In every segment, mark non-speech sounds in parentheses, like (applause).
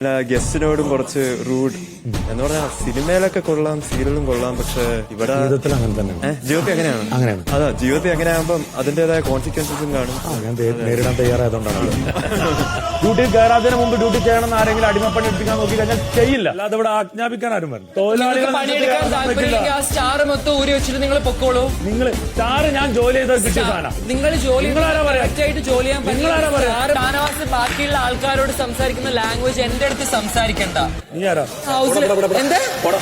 ഗസ്റ്റിനോടും കുറച്ച് റൂഡ് എന്ന് പറഞ്ഞാൽ സിനിമയിലൊക്കെ കൊള്ളാം സീരിയലും കൊള്ളാം പക്ഷെ ഇവിടെ ജീവിതത്തിൽ അങ്ങനെ തന്നെ ജീവിതത്തിൽ എങ്ങനെയാണ്? അങ്ങനെയാണ്. അതാ ജീവിതത്തിൽ എങ്ങനെ ആകുമ്പോൾ അതിന്റേതായ കോൺസിക്വൻസും കാണും. നേരിടാൻ തയ്യാറായതുകൊണ്ടാണ് (laughs) ഡ്യൂട്ടി കയറാതിന് മുമ്പ് ഡ്യൂട്ടി ചെയ്യണമെന്ന് ആരെങ്കിലും അടിമപ്പണി എടുപ്പിക്കാൻ നോക്കി കഴിഞ്ഞാൽ ചെയ്യില്ല. അല്ലാതെ ഇവിടെ ആജ്ഞാപിക്കാൻ ആരും വരും തൊഴിലാളികൾ സ്റ്റാർ മൊത്തം ഊരി വെച്ചിട്ട് നിങ്ങൾ പൊക്കോളൂ. നിങ്ങൾ സ്റ്റാർ ഞാൻ ജോലി ചെയ്ത കിട്ടിയ സാധനം. നിങ്ങൾ ജോലി നിങ്ങളാരാ പറയാ? ആയിട്ട് ജോലി ചെയ്യാൻ നിങ്ങളാരാ പറയാ? ബാക്കിയുള്ള ആൾക്കാരോട് സംസാരിക്കുന്ന ലാംഗ്വേജ് എന്റെ അടുത്ത് സംസാരിക്കണ്ട.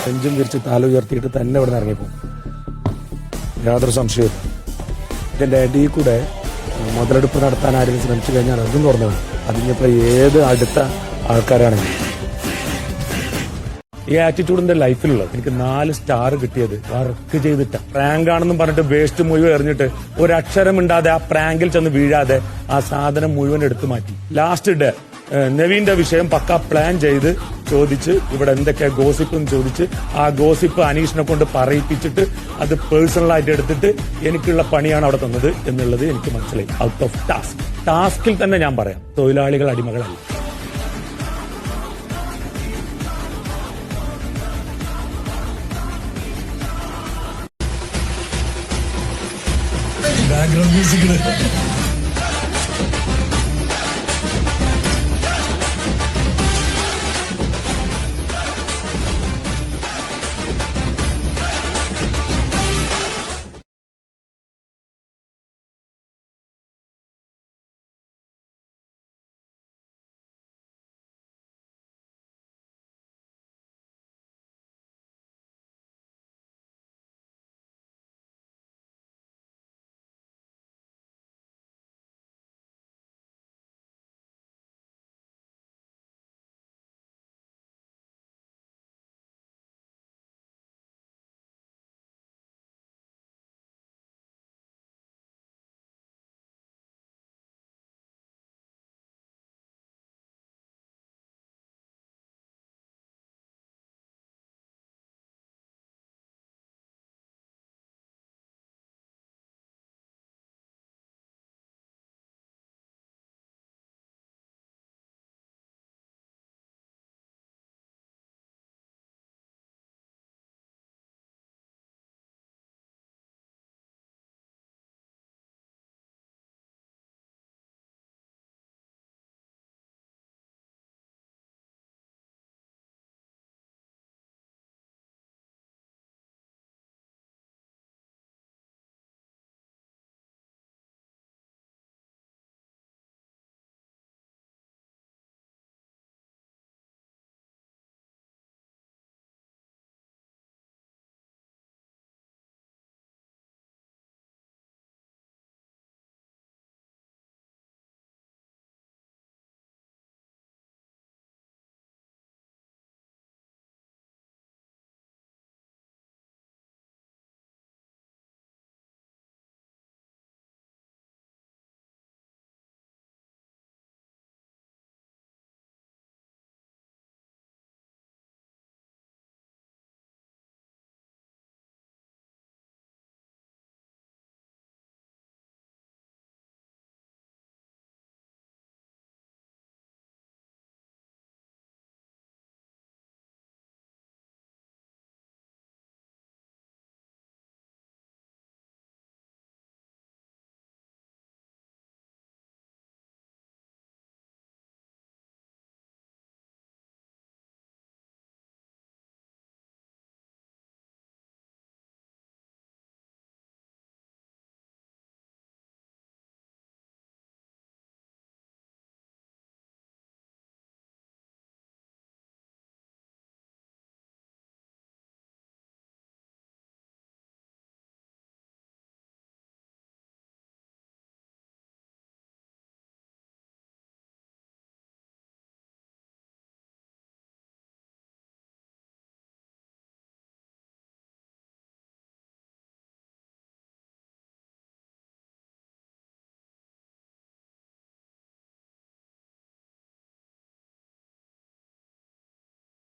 നെഞ്ചും വിരിച്ച് തല ഉയർത്തിയിട്ട് തന്നെ ഇവിടെ നിന്ന് ഇറങ്ങിപ്പോകും യാതൊരു സംശയവും ഇതിന്റെ അടിയിൽ കൂടെ മുതലെടുപ്പ് നടത്താൻ ആരെങ്കിലും ശ്രമിച്ചു കഴിഞ്ഞാൽ അതും തുറന്നു അതിനിപ്പോ ഏത് അടുത്ത ആൾക്കാരാണെങ്കിലും. ഈ ആറ്റിറ്റ്യൂഡിന്റെ ലൈഫിലുള്ളത് എനിക്ക് നാല് സ്റ്റാർ കിട്ടിയത്. വർക്ക് ചെയ്തിട്ട്. പ്രാങ്ക് ആണെന്നും പറഞ്ഞിട്ട് വേസ്റ്റ് മുഴുവൻ എറിഞ്ഞിട്ട് ഒരു അക്ഷരം ഇണ്ടാതെ ആ പ്രാങ്കിൽ ചെന്ന് വീഴാതെ ആ സാധനം മുഴുവൻ എടുത്തു മാറ്റി. ലാസ്റ്റ് ഡേ നവീന്റെ വിഷയം പക്ക പ്ലാൻ ചെയ്ത് ചോദിച്ച് ഇവിടെ എന്തൊക്കെയാ ഗോസിപ്പ് എന്ന് ചോദിച്ച് ആ ഗോസിപ്പ് അനീഷിനെ കൊണ്ട് പറയിപ്പിച്ചിട്ട് അത് പേഴ്സണലായിട്ട് എടുത്തിട്ട് എനിക്കുള്ള പണിയാണ് അവിടെ തന്നത് എന്നുള്ളത് എനിക്ക് മനസ്സിലായി. ഔട്ട് ഓഫ് ടാസ്ക് ടാസ്കിൽ തന്നെ ഞാൻ പറയാം. തൊഴിലാളികൾ അടിമകളല്ല. Background music